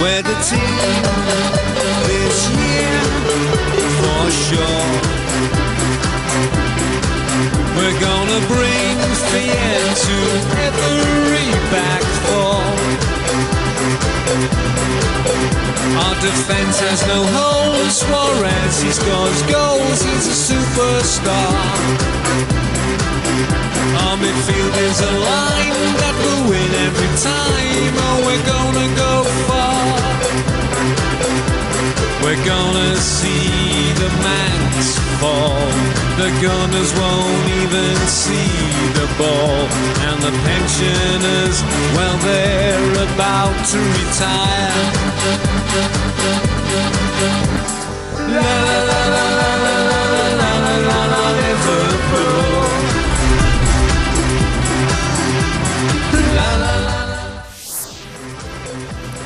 We're the team this year for sure. We're gonna bring fear to every back four. Our defense has no holes. Suarez, he scores goals. He's a superstar. Our midfield is a line that will win every time. Oh, we're gonna go far. We're gonna see the Max fall. The Gunners won't even see the ball. And the pensioners, well, they're about to retire. La la la la la la la la la Liverpool.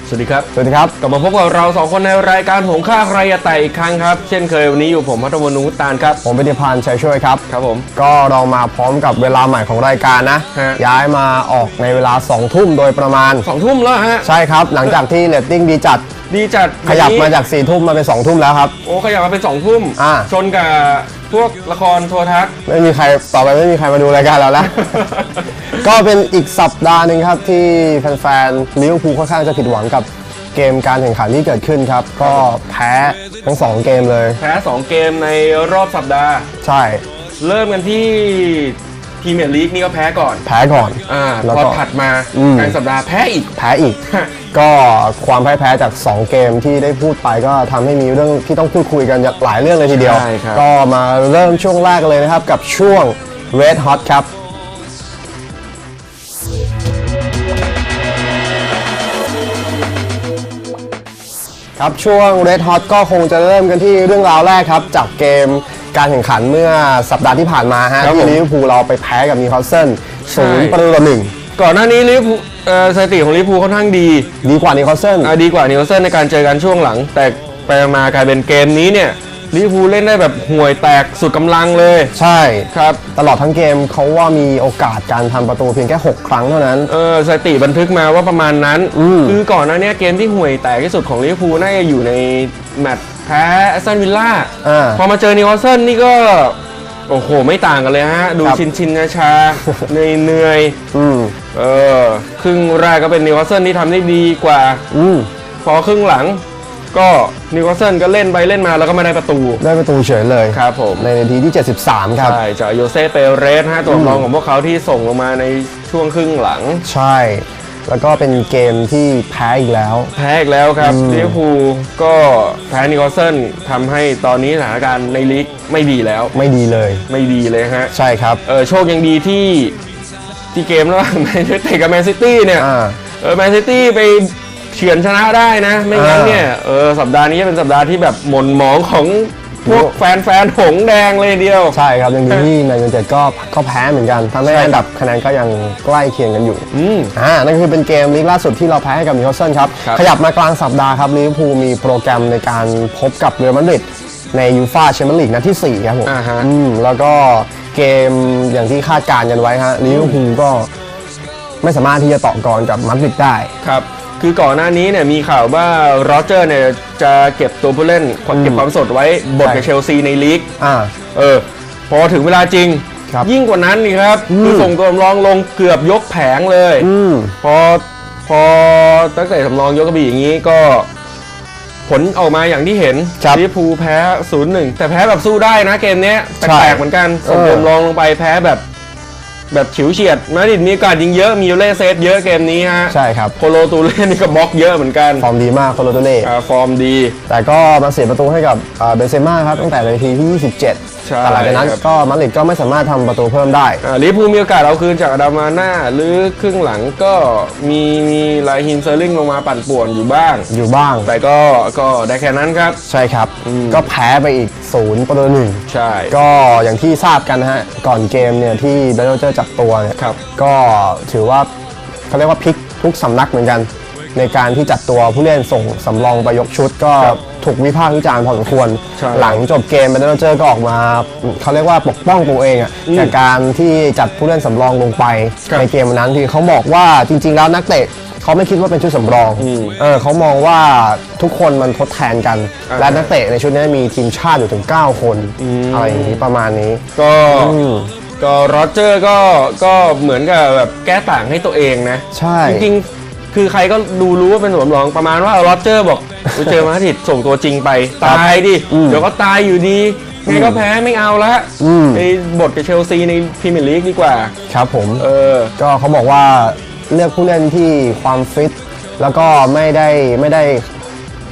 สวัสดีครับ สวัสดีครับ กลับมาพบกับเราสองคนในรายการหงค่าใครอย่าแต่อีกครั้งครับ เช่นเคยวันนี้อยู่ผมพัทรวนุตานครับ ผมเป็นดิพานชัยช่วยครับ ครับผม ก็เรามาพร้อมกับเวลาใหม่ของรายการนะ ฮะ ย้ายมาออกในเวลา2ทุ่มโดยประมาณ สองทุ่มแล้วฮะ ใช่ครับ หลังจากที่เรตติ้งดีจัด ดีจัดขยับวันนี้มาจาก4ทุ่มมาเป็น2ทุ่มแล้วครับ โอ้ขยับมาเป็นสองทุ่มอ่า ชนกับพวกละครโทรทัศน์ ไม่มีใครต่อไปไม่มีใครมาดูรายการเราแล้ว ก็เป็นอีกสัปดาห์หนึ่งครับที่แฟนๆลิเวอร์พูลค่อนข้างจะผิดหวังกับเกมการแข่งขันที่เกิดขึ้นครับ ก็แพ้ทั้งสองเกมเลย แพ้สองเกมในรอบสัปดาห์ ใช่เริ่มกันที่พรีเมียร์ลีกนี่ก็แพ้ก่อนแพ้ก่อน อ่าแล้วพอก็ถัดมาอืม กลางสัปดาห์แพ้อีก แพ้อีก ก็ความพ่ายแพ้จาก 2 เกมที่ได้พูดไปก็ทำให้มีเรื่องที่ต้องพูดคุยกันหลายเรื่องเลยทีเดียว ใช่ครับ ก็มาเริ่มช่วงแรกกันเลยนะครับกับช่วง Red Hot ครับ ครับช่วง Red Hot ก็คงจะเริ่มกันที่เรื่องราวแรกครับ จากเกมการแข่งขันเมื่อสัปดาห์ที่ผ่านมาฮะครับผม ที่ลิเวอร์พูลเราไปแพ้กับนิวคาสเซิลใช่ศูนย์ประตูต่อหนึ่งก่อนหน้านี้ลิเวอร์พูลเอ่อสถิติของลิเวอร์พูลค่อนข้างดีดีกว่านิวคาสเซิล อ่าดีกว่านิวคาสเซิลในการเจอกันช่วงหลัง แต่ไปมากลายเป็นเกมนี้เนี่ย ลิเวอร์พูลเล่นได้แบบห่วยแตกสุดกำลังเลย ใช่ ครับ ตลอดทั้งเกมเขาว่ามีโอกาสการทำประตูเพียงแค่ 6 ครั้งเท่านั้น เออสถิติบันทึกมาว่าประมาณนั้น อืม คือก่อนหน้าเนี้ยเกมที่ห่วยแตกที่สุดของลิเวอร์พูลน่าจะอยู่ในแมตช์แพ้แอสตันวิลล่า อ่า พอมาเจอนิวคาสเซิลนี่ก็ โอ้โห ไม่ต่างกันเลยฮะ ดูครับ ชินชินๆชาๆเหนื่อยเหนื่อยอืม ๆเออ ครึ่งแรกก็เป็นนิวคาสเซิลที่ทำได้ดีกว่า อืม พอครึ่งหลัง ก็นิวคาสเซิลก็เล่นไปเล่นมาแล้วก็ไม่ได้ประตูได้ประตูเฉยเลยครับผมในนาทีที่ 73 ครับ ใช่จากโยเซเปเรสฮะตัวรองของพวกเขาที่ส่งลงมาในช่วงครึ่งหลัง ใช่ แล้วก็เป็นเกมที่แพ้อีกแล้ว แพ้อีกแล้วครับอืมลิเวอร์พูลก็แพ้นิวคาสเซิลทำให้ตอนนี้สถานการณ์ในลีกไม่ดีแล้วไม่ดีเลย ไม่ดีเลยฮะใช่ครับเออโชคยังดีที่ที่เกมระหว่างแมนเชสเตอร์กับแมนซิตี้เนี่ยอ่าเออแมนซิตี้ไป เฉือนชนะได้นะ ไม่งั้นอ่าเนี่ยเออสัปดาห์นี้จะเป็นสัปดาห์ที่แบบหม่นหมองของพวกโอ้แฟนแฟนๆหงส์แดงเลยทีเดียว ใช่ครับ ยังดีที่แมนยูไนเต็ดก็ก็แพ้เหมือนกันทำให้ใช่อันดับคะแนนก็ยังใกล้เคียงกันอยู่อืมอ่านั่นคือเป็นเกมลีกล่าสุดที่เราแพ้ให้กับนิวคาสเซิลครับครับ ขยับมากลางสัปดาห์ครับลิเวอร์พูลมีโปรแกรมในการพบกับเรอัลมาดริดในยูฟ่าแชมเปี้ยนลีกนัดที่ 4 ครับผมอ่าฮะอืมแล้วก็เกมอย่างที่คาดการณ์กันไว้ฮะลิเวอร์พูลก็ไม่สามารถที่จะต่อกรกับมาดริดได้ครับ คือก่อนหน้านี้เนี่ยมีข่าวว่าโรเจอร์เนี่ยจะเก็บตัวผู้เล่นเก็บความสดไว้บทกับใช่เชลซีในลีกอ่าเออพอถึงเวลาจริง ครับยิ่งกว่านั้นนี่ครับอืม คือส่งตัวสำรองลงเกือบยกแผงเลย อืม พอพอตั้งแต่สำรองยกกระบี่อย่างนี้ก็ผลออกมาอย่างที่เห็นครับลิเวอร์พูลแพ้ 0-1 แต่แพ้แบบสู้ได้นะเกมเนี้ยใช่แปลกๆเหมือนกัน ส่งเออ ตัวสำรองลงไปแพ้แบบ แบบฉิวเฉียดมาดริดมีโอกาสยิงเยอะมีเล่เซตเยอะเกมนี้ฮะใช่ครับโคโลตูเล่นี่ก็บล็อกเยอะเหมือนกัน ฟอร์มดีมากโคโลโตเล่อ่าฟอร์มดี แต่ก็มาเสียประตูให้กับอ่าเบนเซม่าครับตั้งแต่นาทีที่ 27ใช่แต่หลังจากนั้นครับก็มาดริดก็ไม่สามารถทำประตูเพิ่มได้อ่าลิเวอร์พูลมีโอกาสเอาคืนจากอดามาน่าหรือครึ่งหลังก็มีมีไลฮินเซอร์ลิงลงมาปั่นป่วนอยู่บ้าง อยู่บ้าง แต่ก็ก็ได้แค่นั้นครับ ใช่ครับอืมก็แพ้ไปอีกศูนย์ประตูหนึ่งใช่ ก็อย่างที่ทราบกันนะฮะ ก่อนเกมเนี่ยที่เบนโรเจอร์จับตัวเนี่ยครับ ก็ถือว่าเขาเรียกว่าพลิกทุกสำนักเหมือนกัน ในการที่จัดตัวผู้เล่นส่งสำรองไปยกชุด ก็ครับถูกวิพากษ์วิจารณ์พอสมควร ใช่หลังจบเกมเบนโรเจอร์ก็ออกมาเขาเรียกว่าปกป้องตัวเองอะอืมจากการที่จัดผู้เล่นสำรองลงไปครับในเกมวันนั้นที่เขาบอกว่าจริง ๆ แล้วนักเตะเขาไม่คิดว่าเป็นชุดสำรองอืมเออเขามองว่าทุกคนมันทดแทนกัน อ่า และนักเตะในชุดนี้มีทีมชาติอยู่ถึง 9 คนอะไรอย่างนี้ประมาณนี้ ก็อืม ก็โรเจอร์ก็ก็เหมือนกับแบบแก้ต่างให้ตัวเองนะใช่ จริงๆ คือใครก็ดูรู้ว่าเป็นสำรองประมาณว่าโรเจอร์บอกไปเจอมาดริดส่งตัวจริงไป ตายดิอืมเดี๋ยวก็ตายอยู่ดีไงก็แพ้ไม่เอาละอืมไปบทกับเชลซีในพรีเมียร์ลีกดีกว่า ครับผมเออก็เขาบอกว่าเลือกผู้เล่นที่ความฟิต แล้วก็ไม่ได้ไม่ได้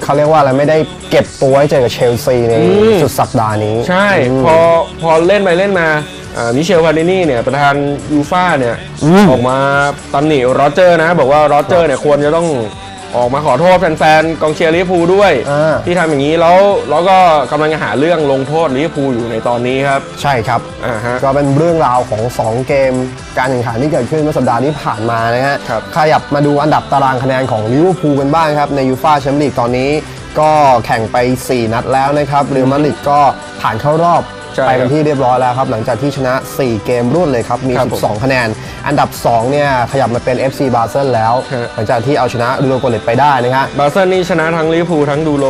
เขาเรียกว่าอะไรไม่ได้เก็บตัวให้เจอกับเชลซีในอืมสุดสัปดาห์นี้ ใช่มพอพอเล่นไปเล่นมาอ่า มิเชลพาเดนี่เนี่ยประธานยูฟ่าเนี่ยอืมออกมาตำหนิโรเจอร์นะ บอกว่าโรเจอร์เนี่ยควรจะต้องออกมาขอโทษแฟนๆกองเชียร์ลิเวอร์พูลด้วยอ่าที่ทำอย่างนี้แล้วแล้วก็กำลังจะหาเรื่องลงโทษลิเวอร์พูลอยู่ในตอนนี้ครับ ใช่ครับอ่าฮะก็เป็นเรื่องราวของ 2 เกม การแข่งขันที่เกิดขึ้นเมื่อสัปดาห์ที่ผ่านมานะฮะครับขยับมาดูอันดับตารางคะแนนของลิเวอร์พูลกันบ้างครับ ในยูฟ่าแชมเปี้ยนลีกตอนนี้ ก็แข่งไป 4 นัดแล้วนะครับเรอัลมาดริดก็ผ่านเข้ารอบ ใช่ไปเป็นที่เรียบร้อยแล้วครับ หลังจากที่ชนะ 4 เกมรวดเลยครับ มี ครับผม12 คะแนน อันดับ 2 เนี่ย ขยับมาเป็น FC บาเซลแล้ว ฮะ หลังจากที่เอาชนะลูโดโกเลตไปได้นะฮะ บาร์เซนนี่ชนะทั้งลิเวอร์พูลทั้งดูโล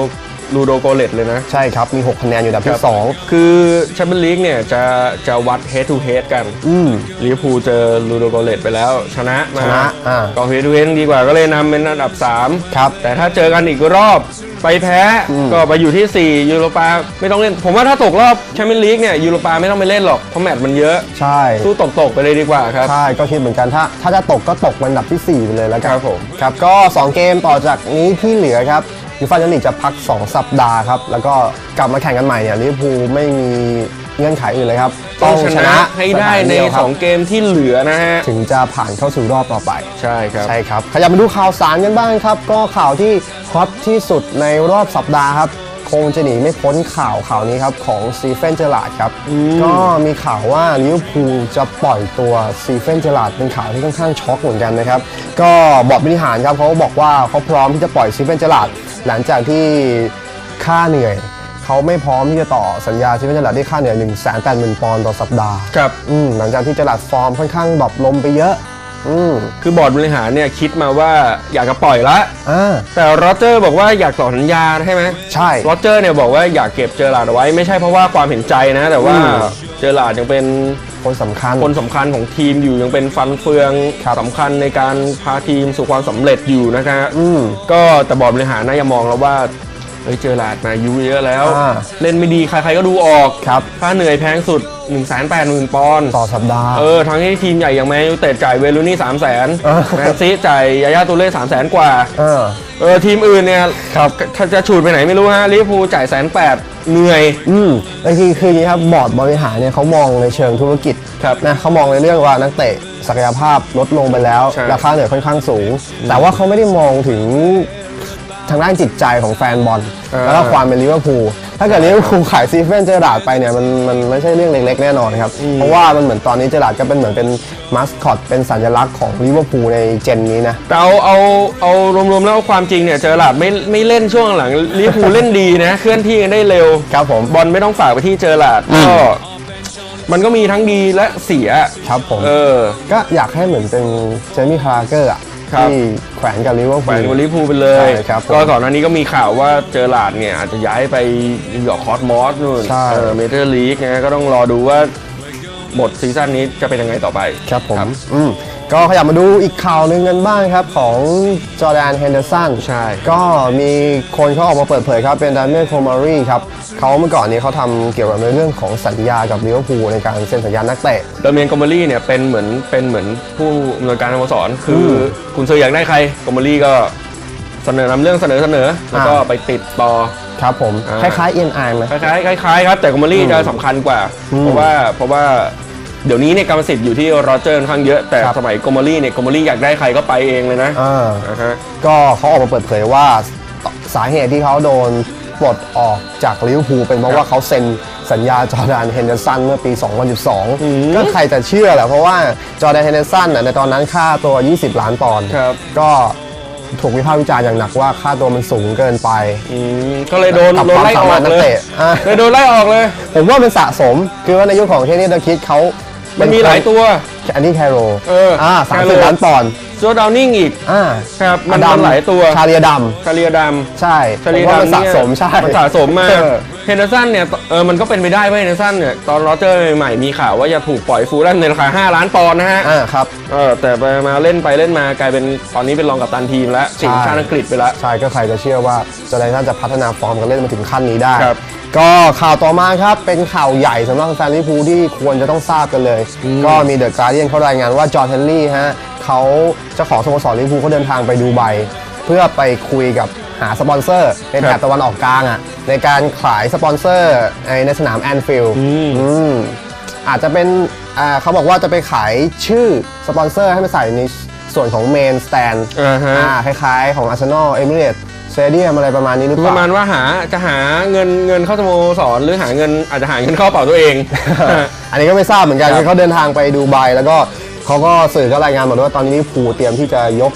ลูโดโกเลตเลยนะ ใช่ครับ มี 6 คะแนนอยู่อันดับที่ 2 คือแชมเปี้ยนลีกเนี่ยจะจะวัด head to head กันอืมลิเวอร์พูลเจอลูโดโกเลตไปแล้ว ชนะมาชนะอ่า ก็ head to head ดีกว่าก็เลยนำเป็นอันดับ 3 ครับ แต่ถ้าเจอกันอีกรอบไปแพ้อืมก็ไปอยู่ที่ 4 ยูโรปาไม่ต้องเล่น ผมว่าถ้าตกรอบแชมเปี้ยนลีกเนี่ยยูโรปาไม่ต้องไปเล่นหรอกเพราะแมตช์มันเยอะ ใช่ สู้ตกๆไปเลยดีกว่าครับ ใช่ ก็คิดเหมือนกัน ถ้าถ้าจะตกก็ตกเป็นอันดับที่ 4 ไปเลยแล้วกันครับผม ครับ ก็ 2 เกมต่อจากนี้ที่เหลือครับ ยูฟ่าแชมเปี้ยนลีกจะพัก 2 สัปดาห์ครับ แล้วก็กลับมาแข่งกันใหม่เนี่ยลิเวอร์พูลไม่มีเงื่อนไขอื่นเลยครับ ต้องชนะให้ได้ในสถาเยวครับ2เกมที่เหลือนะฮะ ถึงจะผ่านเข้าสู่รอบต่อไป ใช่ครับ ใช่ครับขยับมาดูข่าวสารกันบ้างครับ ก็ข่าวที่ฮอตที่สุดในรอบสัปดาห์ครับ คงจะหนีไม่พ้นข่าวข่าวนี้ครับของซีเฟนเจอราร์ดครับ ก็มีข่าวว่าลิเวอร์พูลจะปล่อยตัวซีเฟนเจอราร์ดเป็นข่าวที่ค่อนข้างช็อกเหมือนกันนะครับ ก็บอร์ดบริหารครับเขาบอกว่าเขาพร้อมที่จะปล่อยซีเฟนเจอราร์ดหลังจากที่ค่าเหนื่อยเขาไม่พร้อมที่จะต่อสัญญาซีเฟนเจอราร์ดที่ค่าเหนื่อย1 8 0 0 0 0ปอนด์ต่อสัปดาห์ ครับอืมหลังจากที่เจอราร์ดฟอร์มค่อนข้างดรอปลงไปเยอะ อืมคือบอร์ดบริหารเนี่ยคิดมาว่าอยากจะปล่อยละ อ่า แต่โรเจอร์บอกว่าอยากต่อสัญญาใช่ไหมใช่ โรเจอร์เนี่ยบอกว่าอยากเก็บเจอหลาร์ดเอาไว้ไม่ใช่เพราะว่าความเห็นใจนะ แต่ว่าอืม เจอหลาร์ดยังเป็นคนสำคัญ คนสำคัญของทีมอยู่ยังเป็นฟันเฟืองครับสำคัญในการพาทีมสู่ความสำเร็จอยู่นะครับอืม ก็แต่บอร์ดบริหารน่าจะมองแล้วว่า เฮ้ยเจอหลาร์ดมาอายุเยอะแล้ว อ่า เล่นไม่ดี ใครๆก็ดูออก ครับ ค่าเหนื่อยแพงสุด1 8 0 0 0 0ปอนด์ต่อสัปดาห์ เออ ทั้งที่ทีมใหญ่อย่างแมนยูเต็ดจ่ายเวลูนี่3 0 0 0 0นเออ แมนซีจ่ายยายาตูเล่3 0 0 0 0กว่า เออ เออ ทีมอื่นเนี่ยครับถ้าจะฉูดไปไหนไม่รู้ฮะลิเวอร์พูลจ่ายแสนแปดเหนื่อย อืมแต่คือคืออย่างนี้ครับบอร์ดบริหารเนี่ยเขามองในเชิงธุรกิจครับนะเขามองในเรื่องว่านักเตะศักยภาพลดลงไปแล้ว ใช่ ราคาเหนื่อยค่อนข้างสูง แต่ว่าเขาไม่ได้มองถึง ทางด้านจิตใจของแฟนบอลแล้วก็ความเป็นลิเวอร์พูลถ้าเกิดลิเวอร์พูลขายซีเฟนเจอร์ราร์ดไปเนี่ยมันมันไม่ใช่เรื่องเล็กๆแน่นอนครับ เพราะว่ามันเหมือนตอนนี้เจอร์ราร์ดก็เป็นเหมือนเป็นมาสคอตเป็นสัญลักษณ์ของลิเวอร์พูลในเจนนี้นะ แต่เอาเอาเอารวมๆแล้วความจริงเนี่ยเจอหลาดไม่ไม่เล่นช่วงหลังลิเวอร์พูลเล่นดีนะเคลื่อนที่กันได้เร็ว ครับผม บอลไม่ต้องฝากไปที่เจอหลาดก็ มันก็มีทั้งดีและเสียครับผม เออ ก็อยากให้เหมือนเป็นเจมี่คาร์เกอร์อะ ครับ ที่แขวนกับลิเวอร์แขพูวลนกับลิเวอร์พูลไปเลยใช่ครับผมก็ก่อนหน้านี้ก็มีข่าวว่าเจอหลาดเนี่ย อาจจะย้ายไปนิวยอร์กคอสมอสนู่นใช่ เออเมเจอร์ลีกนะก็ต้องรอดูว่า บทซีซั่นนี้จะเป็นยังไงต่อไป ครับผมอืม ก็ขยับมาดูอีกข่าวหนึ่งกันบ้างครับ ของจอร์แดนเฮนเดอร์สันใช่ ก็มีคนเขาออกมาเปิดเผยครับ เป็นด a นเ e ลโคมารีครับเขาเมื่อก่อนนี้เขาทำเกี่ยวกับในเรื่องของสัญญากับลิเวอร์พูลในการเซ็นสัญญานักเตะเดเมียนกอมเบอรี่เนี่ยเป็นเหมือนเป็นเหมือนผู้อำนวยการสโมสรคืออมคุณซื้ออยากได้ใครกอมเบอรี่ก็เสนอนำเรื่องเสนอเสนอแล้วก็อ่าไปติดต่อครับผมอ่าคล้ายๆเอ็นไอไหมคล้ายๆคล้ายๆครับแต่กอมเบอรี่อืมจะสำคัญกว่าอืมเพราะว่าเพราะว่า เดี๋ยวนี้เนี่ยกรรมสิทธิ์อยู่ที่โรเจอร์ค่อนข้างเยอะแต่ครับ สมัยกอมเบอรี่เนี่ยกอมเบอรี่อยากได้ใครก็ไปเองเลยนะอ่าอ่าฮะ ก็เขาออกมาเปิดเผยว่าสาเหตุที่เขาโดนปลดออกจากลิเวอร์พูลเป็นเพราะว่าเขาเซ็นสัญญาจอร์แดนเฮนเดอร์สันเมื่อปี 2012 ก็ใครจะเชื่อแหละเพราะว่าจอร์แดนเฮนเดอร์สันน่ะในตอนนั้นค่าตัว 20 ล้านปอนด์ครับ ก็ถูกวิพากษ์วิจารณ์อย่างหนักว่าค่าตัวมันสูงเกินไป อืมก็เลยโดนกับโดนความไล่สาออมารกถนักเลยเตะอะ เลยโดนไล่ออกเลย ผมว่ามันสะสมคือว่าในยุคของเทนนิสเดอร์คิดเขา มันมีหลายตัว อันนี้แคโรเอออ่าสามสิบ Carroll ล้านปอนด์โจดาวนิ่งอีกอ่าครับมันอดัมันหลายตัวชาเลียดคาเรียดำใช่ำชาผเลีมยว่าดำมันสะสมเนี่ยใช่มันสะสมมาเออเฮนเดอร์สันเนี่ยเออมันก็เป็นไปได้เว้ยเฮนเดอร์สันเนี่ยตอนโรเจอร์ใหม่ๆมีข่าวว่าจะถูกปล่อยฟูลแลมในราคา 5 ล้านปอนด์นะฮะอ่าครับเออแต่ไปมาเล่นไปเล่นมากลายเป็นตอนนี้เป็นรองกับตันทีมแล้วสิงชาติอังกฤษไปแล้วใช่ก็ใครจะเชื่อว่าเจอร์แดนสันจะพัฒนาฟอร์มกันเล่นมาถึงขั้นนี้ได้ครับ ก็ข่าวต่อมาครับ เป็นข่าวใหญ่สำหรับแฟนลิเวอร์พูลที่ควรจะต้องทราบกันเลย ก็มีเดอะการ์เดียนเขารายงานว่าจอร์นเฮนรี่ฮะเขาเจ้าของสโมสรลิเวอร์พูลเขาเดินทางไปดูไบเพื่อไปคุยกับหาสปอนเซอร์ในแถครับบตะวันออกกลางอะในการขายสปอนเซอร์ในในสนามแอนฟิลด์อืมอาจจะเป็นอ่าเขาบอกว่าจะไปขายชื่อสปอนเซอร์ให้มาใส่ในส่วนของเมนสแตนอ่าฮะคล้ายๆของอาร์เซนอลเอมิเรตส เตเดียมอะไรประมาณนี้หรือคืเปอประมาล่าณว่าหาจะหาเงินเงินเข้าสโมสรหรือหาเงินอาจจะหาเงินเข้ากระเป๋าตัวเอง อันนี้ก็ไม่ทราบเหมือนกันครับคือเขาเดินทางไปดูไบแล้วก็เขาก็สื่อก็รายงานบอกว่าตอนนี้ลิเวอร์พูลเตรียมที่จะยก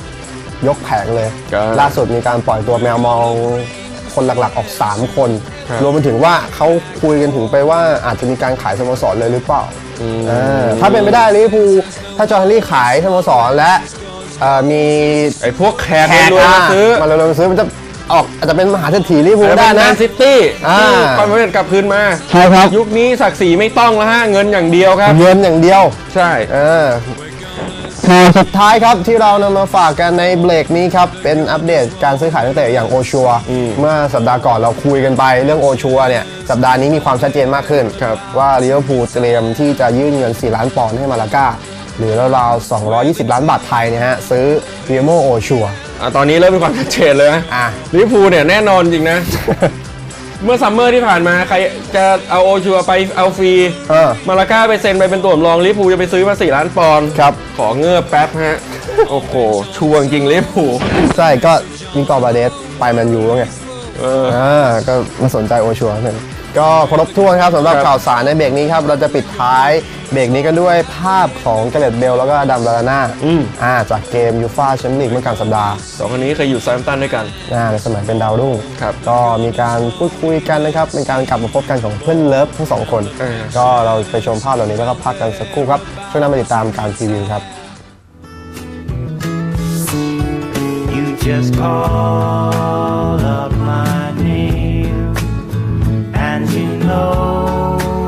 ยกแผงเลยครับล่าสุดมีการปล่อยตัวแมวมองคนหลักๆออก 3 คน ครับ รวมไปถึงว่าเขาคุยกันถึงไปว่าอาจจะมีการขายสโมสรเลยหรือเปล่าเออถ้าเป็นไปได้ลิเวอร์พูลถ้าจอร์นเฮนรี่ขายสโมสรและเอ่อมีไอ้พวกแคร์แขกรวยๆมาซื้อ มาเร็วๆมาซื้อมันจะ ออกอาจจะเป็นมหาเศรษฐีลิเวอร์พูลแล้วได้เป็นแมนะนซิตี้อ่าที่ความสำเร็จกลับคืนมา ใช่ครับ ยุคนี้ศักดิ์ศรีไม่ต้องแล้วฮะ เงินอย่างเดียวครับ เงินอย่างเดียว ใช่ เออข่าวสุดท้ายครับที่เรานำมาฝากกันในเบรกนี้ครับ เป็นอัปเดตการซื้อขายนักเตะอย่างโอชัวเมื่อสัปดาห์ก่อนเราคุยกันไปเรื่องโอชัวเนี่ย สัปดาห์นี้มีความชัดเจนมากขึ้น ครับว่าลิเวอร์พูลเตรียมที่จะยื่นเงิน 4 ล้านปอนด์ให้มาลาก้า หรือราวๆ220 ล้านบาทไทยเนี่ยฮะ ซื้อเรียโมโอชัว อะตอนนี้เริ่มเป็นความชัดเจนเลยนะอะ ลิเวอร์พูลเนี่ยแน่นอนจริงนะ เมื่อซัมเมอร์ที่ผ่านมาใครจะเอาโอชัวไปเอาฟรี เออ มาลาก้าไปเซ็นไปเป็นตัวสำรองลิเวอร์พูลจะไปซื้อมา 4 ล้านปอนด์ครับ ขอเงือบแป๊บฮะ โอ้โหชัวร์จริงลิเวอร์พูลใช่ก็มีกอร์บาเดสไปแมนยูแล้วไงเออ อ่าก็มาสนใจโอชัวร์นั่น ก็ครบถ้วนครับสำหรับครับข่าวสารในเบรกนี้ครับ เราจะปิดท้ายเบรกนี้กันด้วยภาพของเกเรตเบลแล้วก็อดัมลาลาน่าอ่าจากเกมยูฟาแชมเปี้ยนลีกเมื่อกลางสัปดาห์สองคนนี้เคยอยู่แซมป์ตันด้วยกันอ่าในสมัยเป็นดาวรุ่งครับก็มีการพูดคุยกันนะครับเป็นการกลับมาพบกันของเพื่อนเลิฟทั้งสองคนเออก็เราไปชมภาพเหล่านี้แล้วก็พักกันสักครู่ครับช่วงหนั้นมาติดตามการพรีวิวครับ You just call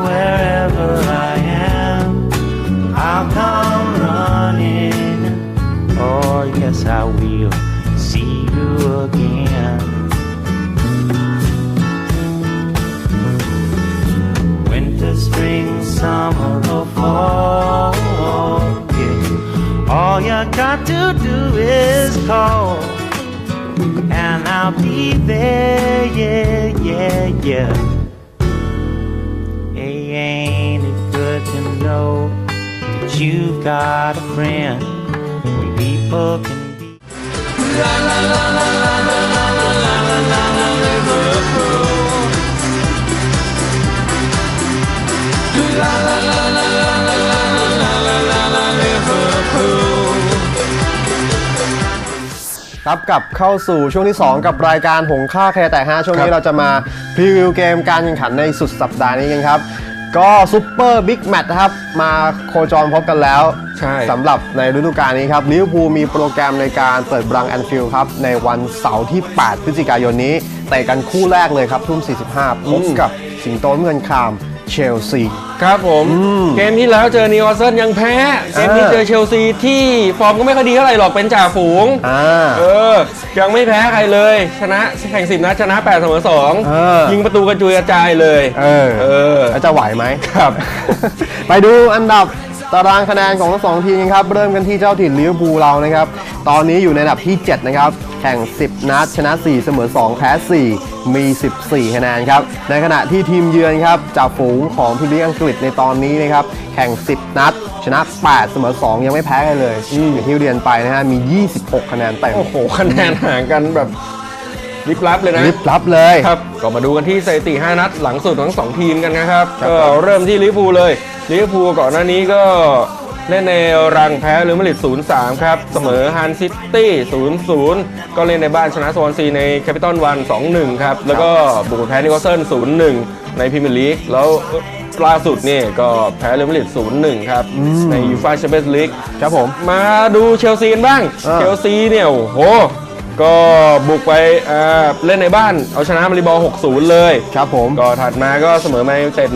wherever I am, I'll come running. Oh, yes, I will see you again. Winter, spring, summer, or fall. All you got to do is call, and I'll be there. Yeah, yeah, yeah. You've got a friend? When people can be. Liverpool. ครับกลับเข้าสู่ช่วงที่ 2 กับรายการหงค่าแคร์แต่ฮะช่วงนี้เราจะมาพรีวิวเกมการแข่งขันในสุดสัปดาห์นี้กันครับ ก็ซุปเปอร์บิ๊กแมตช์นะครับ มาโคจรพบกันแล้วใช่สำหรับในฤดูกาลนี้ครับลิเวอร์พูลมีโปรแกรมในการเปิดบรังแอนฟิลด์ครับ ในวันเสาร์ที่ 8 พฤศจิกายนนี้เตะกันคู่แรกเลยครับ ทุ่ม 45 พบกับสิงโตเมืองคาม เชลซี ครับผมเกมที่แล้วเจอนิวคาสเซิลยังแพ้ เกมนี้เออเจอเชลซีที่ฟอร์มก็ไม่ค่อยดีเท่าไหร่หรอกเป็นจ่าฝูง อ่า เออ ยังไม่แพ้ใครเลย ชนะแข่งสิบนัดชนะ8เสมอเออ2ยิงประตูกระจุยกระจายเลย เออเออ แล้วจะไหวไหมครับ ไปดูอันดับ ตารางคะแนนของทั้งสองทีมครับเริ่มกันที่เจ้าถิ่นลิเวอร์พูลเรานะครับตอนนี้อยู่ในอันดับที่ 7 นะครับ แข่ง 10 นัด ชนะ 4 เสมอ 2 แพ้ 4 มี 14 คะแนนครับ ในขณะที่ทีมเยือนครับจากฝูงของพรีเมียร์ลีกอังกฤษในตอนนี้นะครับ แข่ง 10 นัด ชนะ 8 เสมอ 2 ยังไม่แพ้ใครเลยอย่างที่เรียนไปนะฮะ มี 26 คะแนนเต็มโอ้โห คะแนนห่างกันแบบ ลิบลับเลยนะลิบลับเลยครับก็มาดูกันที่สถิติ 5 นัดหลังสุดของทั้งสองทีมกันนะครับครับก็เริ่มที่ลิเวอร์พูลเลยลิเวอร์พูลก่อนหน้านี้ก็เล่นในรังแพ้หรือมาดริด0-3ครับ เสมอฮันซิตี้0-0ก็เล่นในบ้านชนะโซนซีในแคปิตอลวัน2-1ครับ แล้วก็บุกไปแพ้นิวคาสเซิล0-1ในพรีเมียร์ลีกแล้วล่าสุดนี่ก็แพ้เรอัลมาดริด0-1 ครับ ในยูฟ่าแชมเปี้ยนส์ลีกครับผม มาดูเชลซีกันบ้างอ่าเชลซีเนี่ยโอ้โห ก็บุกไปอ่าเล่นในบ้าน เอาชนะมาริบอล6-0 เลย ครับผม ก็ถัดมาก็เสมอแมนยูไนเต็ด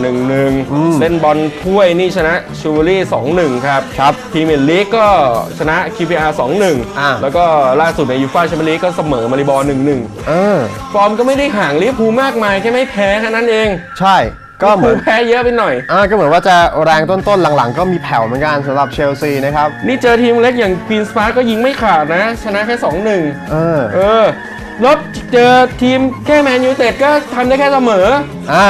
1-1เล่นบอลถ้วยนี่ชนะชูเวอรี่2-1ครับครับพรีเมียร์ลีกก็ชนะ QPR อ่า2-1แล้วก็ล่าสุดในยูฟ่าแชมเปี้ยนส์ลีกก็เสมอมาริบอล1-1เออ ฟอร์มก็ไม่ได้ห่างลิเวอร์พูลมากมายแค่ไม่แพ้แค่นั้นเอง ใช่ ก็เหมือนลิวร์พูลแพ้เยอะไปหน่อยอ่าก็เหมือนว่าจะแรงต้นๆ หลังๆ ก็มีแผ่วเหมือนกันสำหรับเชลซีนะครับ นี่เจอทีมเล็กอย่างควีนสปาร์ก็ยิงไม่ขาดนะ ชนะแค่ 2-1 เออ เออแล้วเจอทีมแค่แมนยูไนเต็ดก็ทำได้แค่เสมอ อ่า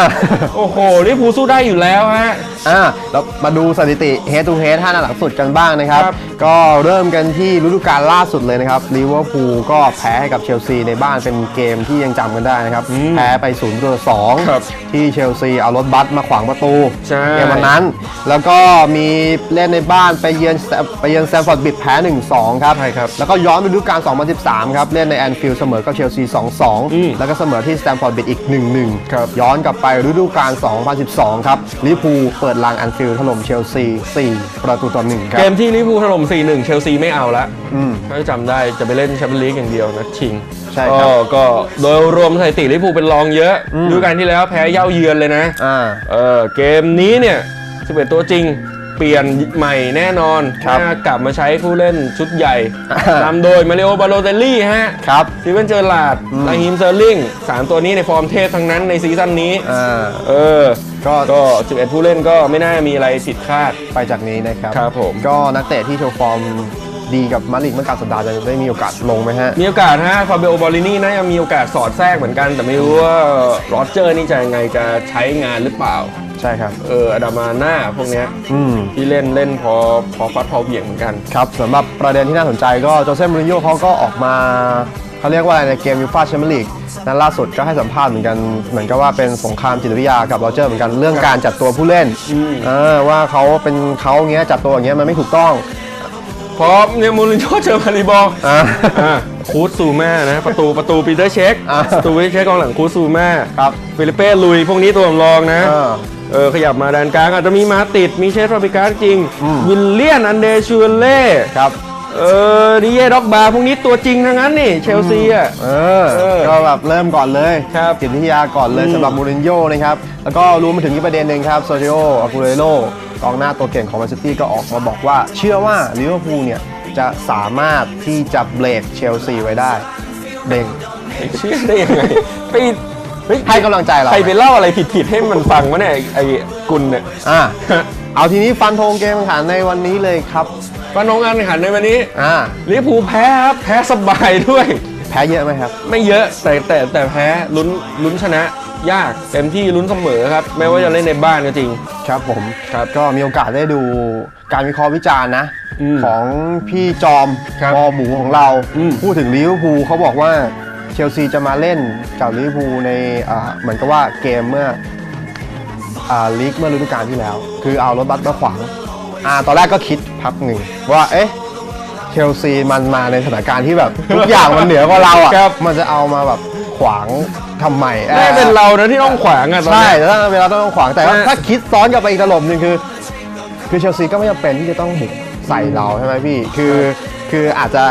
โอ้โหลิเวอร์พูลสู้ได้อยู่แล้วฮะ อ่าแล้วมาดูสถิติ head to head ห้านัดหลังสุดกันบ้างนะครับ ครับ ก็เริ่มกันที่ฤดูกาลล่าสุดเลยนะครับลิเวอร์พูลก็แพ้ให้กับเชลซีในบ้านเป็นเกมที่ยังจำกันได้นะครับ แพ้ไป0ูนย์ต่อสองครับที่เชลซีเอารถบัสมาขวางประตูใช่ เกมวันนั้น แล้วก็มีเล่นในบ้านไปเยือนไปเยือนแซมฟอร์ดบิดแพ้ 1-2 ครับ ใช่ครับ แล้วก็ย้อนไปฤดูกาล2013 ครับ เล่นในแอนฟิลด์เสมอกับเชลซีอืม2-2 แล้วก็เสมอที่สแตมฟอร์ดบิดอีก 1-1ครับย้อนกลับไปฤดูกาล 2012 ครับลิเวอร์พูลเปิดลางแอนฟิลด์ถล่มเชลซี 4 ประตูต่อ1ครัเกบมที่ลิเวอร์พูลถล่ม 4-1 เชลซีไม่เอาละอืมถ้าจำได้จะไปเล่นแชมเปี้ยนลีกอย่างเดียวนะชิงใช่ครับก็ก็โดยรวมสถิติลิเวอร์พูลเป็นรองเยอะฤดูกาลที่แล้วแพ้เย่าเยือนเลยนะอ่าเออเกมนี้เนี่ย11ตัวจริงเปลี่ยนใหม่แน่นอนครับน่ากลับมาใช้ผู้เล่นชุดใหญ่อ่านำโดยมาริโอบาโลเตลลี่ฮะครับสตีเวนเจอร์ลาร์ดลาฮิมเซอร์ลิงสามตัวนี้ในฟอร์มเทพทั้งนั้นในซีซั่นนี้อ่าเออก็ก็ 11 ผู้เล่นก็ไม่น่ามีอะไรผิดคาดไปจากนี้นะครับครับผมก็นักเตะที่โชว์ฟอร์มดีกับมาดริดเมื่อกลางสัปดาห์จะได้มีโอกาสลงไหมฮะ มีโอกาสฮะฟาเบโอบอลินี่น่าจะมีโอกาสสอดแทรกเหมือนกัน แต่ไม่รู้ว่าโรเจอร์นี่จะยังไงจะใช้งานหรือเปล่า ใช่ครับ เอออดามาน่าพวกเนี้ยอืม ที่เล่นเล่นพอพอฟัดพอเหวี่ยงเหมือนกัน ครับสำหรับประเด็นที่น่าสนใจก็โจเซ่มูรินโญ่เขาก็ออกมาเขาเรียกว่าอะไรในเกมยูฟ่าแชมเปี้ยนลีกนั้นล่าสุดก็ให้สัมภาษณ์เหมือนกัน เหมือนกับว่าเป็นสงครามจิตวิทยากับโรเจอร์เหมือนกันเรื่องการจัดตัวผู้เล่นอืม เออว่าเขาเป็นเขาอย่างเงี้ยจัดตัวอย่างเงี้ยมันไม่ถูกต้องพอเนี่ยมูรินโญ่เจอมาริบอลอ่า อะคูดซูม่านะ ประตูประตูปีเตอร์เช็คอ่าประตูปีเตอร์เช็คกองหลังคูดซูม่าครับ ฟิลิเป้ลุยพวกนี้ตัวสำรองนะ เออ เออขยับมาแดนกลางอาจจะมีมาติดมีเชสฟาบิการจริงอืมวิลเลียนอันเดชูเล่ครับเออดิเย่ด็อกบาร์พวกนี้ตัวจริงทั้งนั้นนี่เชลซีอะเออเออก็แบบเริ่มก่อนเลยครับจิตวิทยาก่อนเลยอืมสำหรับมูรินโญ่นะครับ แล้วก็รวมไปถึงอีกประเด็นหนึ่งครับโซเชโออากูเรโลกองหน้าตัวเก่งของแมนซิตี้ก็ออกมาบอกว่า เชื่อว่าลิเวอร์พูลเนี่ย จะสามารถที่จะเบรกเชลซีไว้ได้ เด้งเชื่อได้ยังไงไป เฮ้ยให้กำลังใจเราใครไปเล่าอะไรผิดๆให้มันฟังวะเนี่ยไอ้ไอ้กุลเนี่ยอะเอาทีนี้ฟันธงเกมแข่งขันในวันนี้เลยครับปานงการแข่งขันในวันนี้อ่าลิเวอร์พูลแพ้ครับแพ้สบายด้วย แพ้เยอะไหมครับ ไม่เยอะแต่แต่แต่แพ้ลุ้นลุ้นชนะ ยากเต็มที่ลุ้นเสมอครับแม้ว่าจะเล่นในบ้านก็จริง ครับผมครับก็มีโอกาสได้ดูการวิเคราะห์วิจารณ์นะอืมของพี่จอมครับบอหมูของเราอืมพูดถึงลิเวอร์พูลเขาบอกว่า เชลซีจะมาเล่นกับลิเวอร์พูลในอ่าเหมือนกับว่าเกมเมื่ออ่าลีกเมื่อฤดูกาลที่แล้ว คือเอารถบัสมาขวางอ่าตอนแรกก็คิดพักหนึ่งว่าเอ๊ะเชลซีมันมาในสถานการณ์ที่แบบ ทุกอย่างมันเหนือกว่าเราอะครับมันจะเอามาแบบขวางทำไมไม่เป็นเรานะที่ต้องขวางอะตอนใช่นี้แต่ถ้าเวลาต้องขวางแต่ว่าเออถ้าคิดซ้อนกลับไปอีกตลบหนึ่งคือ คือเชลซีก็ไม่จำเป็นที่จะต้องบุกใส่เราใช่ไหมพี่คือคืออาจจะ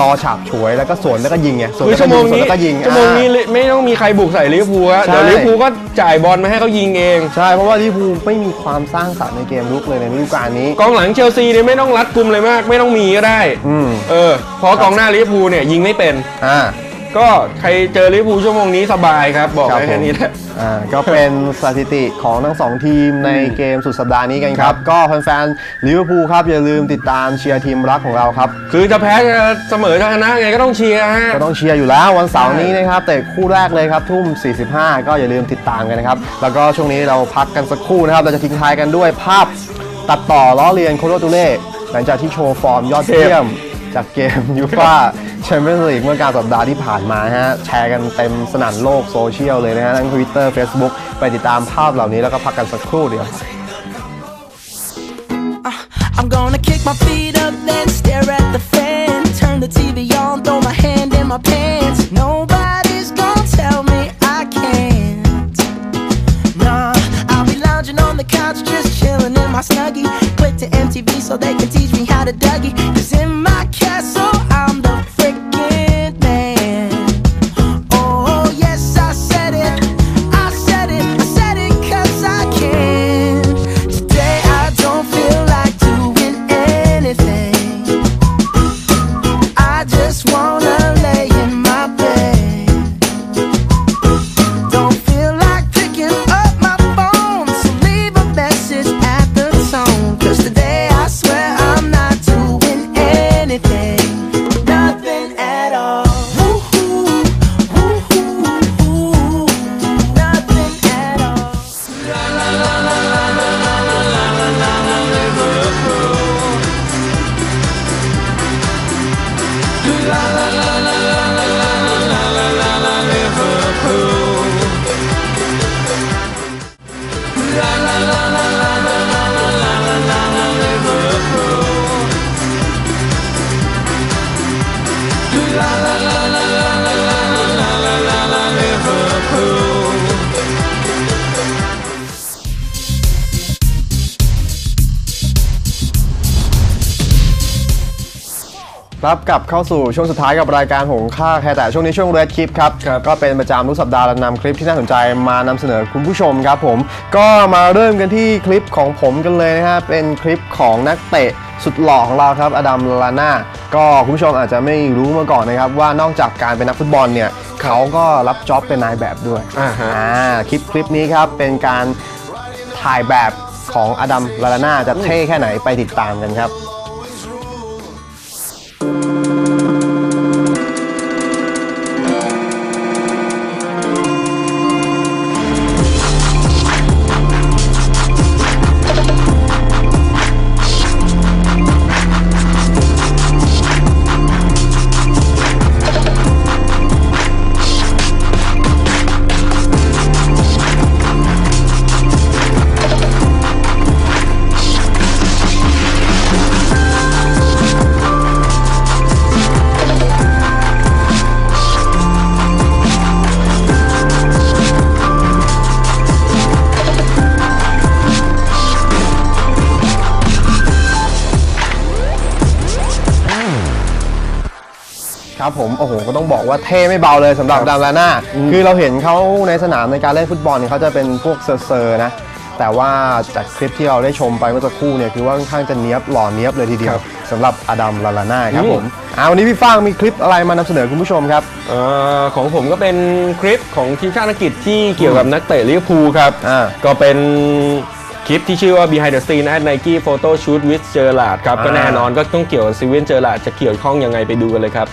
รอฉาบฉวยแล้วก็สวนแล้วก็ยิงไงสวนคือแล้วชั่วโมงก็ยิงสวนนี้แล้วก็ยิงชั่วโมงนี้อ่า ไม่ต้องมีใครบุกใส่ลิเวอร์พูลฮะใช่ เดี๋ยวลิเวอร์พูลก็จ่ายบอลมาให้เขายิงเอง ใช่เพราะว่าลิเวอร์พูลไม่มีความสร้างสรรค์ในเกมลุกเลยในฤดูกาลนี้ กองหลังเชลซีเนี่ยไม่ต้องรัดกุมเลยมาก ไม่ต้องมีก็ได้อืม เออเพราะกองหน้าลิเวอร์พูลเนี่ยยิงไม่เป็น อ่า ก็ใครเจอลิเวอร์พูลชั่วโมงนี้สบายครับ บอกครับได้แค่นี้แหละอ่าก็เป็นสถิติของทั้งสองทีมในเกมสุดสัปดาห์นี้กันครับ ก็แฟนๆลิเวอร์พูลครับอย่าลืมติดตามเชียร์ทีมรักของเราครับ คือจะแพ้จะเสมอจะชนะไงก็ต้องเชียร์ฮะก็ต้องเชียร์อยู่แล้ววันเสาร์นี้นะครับแต่คู่แรกเลยครับทุ่ม 45 ก็อย่าลืมติดตามกันนะครับแล้วก็ช่วงนี้เราพักกันสักครู่นะครับเราจะทิ้งท้ายกันด้วยภาพตัดต่อล้อเลียนโคโรตูเล่หลังจากที่โชว์ฟอร์มยอดเยี่ยม จากเกมยูฟ่าแชมเปี้ยนส์ลีกเมื่อกลางสัปดาห์ที่ผ่านมาฮะแชร์กันเต็มสนั่นโลกโซเชียลเลยนะฮะทั้ง Twitter Facebook ไปติดตามภาพเหล่านี้แล้วก็พักกันสักครู่เดียว I'm gonna kick my feet up then stare at the fan turn the TV on throw my hand in my pants nobody's gonna tell me I can't nah I'll be lounging on the couch just chilling in my snuggie click to MTV so they can teach me how to Dougie cause in my castle. ครับกลับเข้าสู่ช่วงสุดท้ายกับรายการหงค่าแค่แต่ช่วงนี้ช่วงเรดคลิปครับครับก็เป็นประจำทุกสัปดาห์เรานำคลิปที่น่าสนใจมานำเสนอคุณผู้ชมครับผม ก็มาเริ่มกันที่คลิปของผมกันเลยนะฮะเป็นคลิปของนักเตะสุดหล่อของเราครับอดัมลาน่าก็คุณผู้ชมอาจจะไม่รู้มาก่อนนะครับ ว่านอกจากการเป็นนักฟุตบอลเนี่ยเขาก็รับจ็อบเป็นนายแบบด้วยอ่าฮะอ่าคลิปคลิปนี้ครับเป็นการถ่ายแบบของอดัมลาลาน่าจะเท่แค่ไหนไปติดตามกันครับ ครับผมโอ้โหก็ต้องบอกว่าเท่ไม่เบาเลยสำหรับดามลาน่าคือเราเห็นเขาในสนามในการเล่นฟุตบอลเนี่ยเขาจะเป็นพวกเซอร์ๆนะแต่ว่าจากคลิปที่เราได้ชมไปเมื่อสักครู่เนี่ยคือว่าค่อนข้างจะเนี้ยบหล่อเนี้ยบเลยทีเดียวสำหรับอดัมลาลาน่าครับอืมผมอ่าวันนี้พี่ฟ้างมีคลิปอะไรมานำเสนอคุณผู้ชมครับเอ่อของผมก็เป็นคลิปของทีมชาติอังกฤษที่เกี่ยวกับนักเตะลิเวอร์พูลครับอ่าก็เป็นคลิปที่ชื่อว่า behind the scene at Nike photo shoot with Gerrard ครับอ่าก็แน่นอนก็ต้องเกี่ยวกับซีเวนเจอร์ลาดจะเกี่ยวข้องยังไงไปดูกันเลยครับ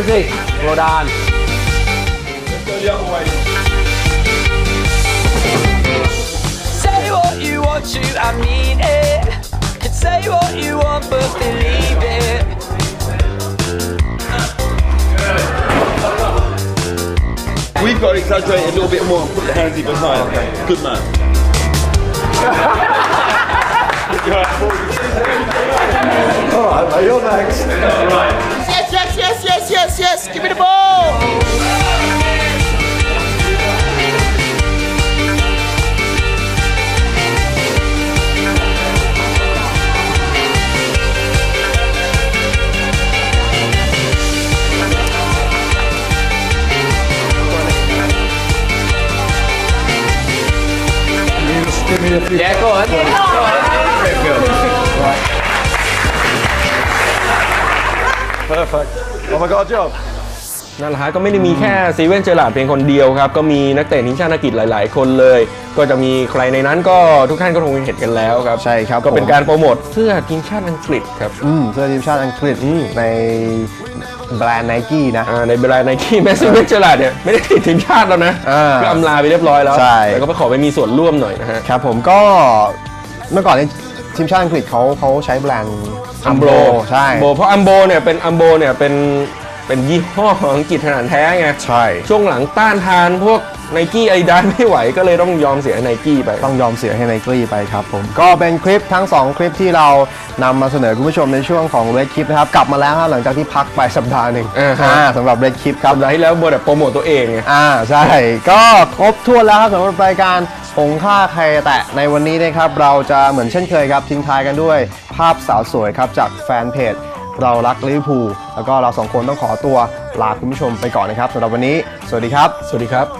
Yes, Jersey. Well done. Say what you want to, I mean it. And say what you want, but believe it. We've got to exaggerate a little bit more and put the hands even higher. Okay. Good man. Yes, yes, yes, Yes, give me the ball. Yeah, go on. Go on. Perfect. Oh Have I got a job? นั่นแหละฮะก็ไม่ได้มีแค่ซีเวนเจอร์ลาดเพียงคนเดียวครับ ก็มีนักเตะทีมชาติอังกฤษหลาย ๆ คนเลย ก็จะมีใครในนั้นก็ทุกท่านก็คงเห็นกันแล้วครับใช่ครับก็เป็นผม การโปรโมทเสื้อทีมชาติอังกฤษครับ อืมเสื้อทีมชาติอังกฤษอืม ในแบรนด์ไนกี้นะ อ่าในเวลาในที่แมสซิเวนเจอร์ลาดเนี่ยไม่ได้ติดทีมชาติแล้วนะอ่าก็อำลาไปเรียบร้อยแล้วใช่แต่ก็ไปขอไปมีส่วนร่วมหน่อยนะฮะ ครับผมก็เมื่อก่อนเนี่ยทีมชาติอังกฤษเขาเขาใช้แบรนด์อัมโบใช่โบเพราะอัมโบเนี่ยเป็นอัมโบเนี่ยเป็น เป็นยี่ห้อของอังกฤษขนาดแท้ไงใช่ ช่วงหลังต้านทานพวกไนกี้ไอดานไม่ไหวก็เลยต้องยอมเสียไนกี้ไปต้องยอมเสียให้ไนกี้ไปครับผม ก็เป็นคลิปทั้ง 2 คลิปที่เรานำมาเสนอคุณผู้ชมในช่วงของเรดคลิปนะครับ กลับมาแล้วครับหลังจากที่พักไปสัปดาห์หนึ่งอ่าฮะอ่าสำหรับเรดคลิปครับสัปดาห์ที่แล้วโบแต่โปรโมทตัวเองไงอ่าใช่ ก็ครบถ้วนแล้วครับสำหรับรายการหงค่าใครแตะในวันนี้นะครับเราจะเหมือนเช่นเคยครับทิ้งท้ายกันด้วย ภาพสาวสวยครับจากแฟนเพจ เรารักลิเวอร์พูลแล้วก็เราสองคนต้องขอตัวลาคุณผู้ชมไปก่อนนะครับสำหรับวันนี้ สวัสดีครับ สวัสดีครับ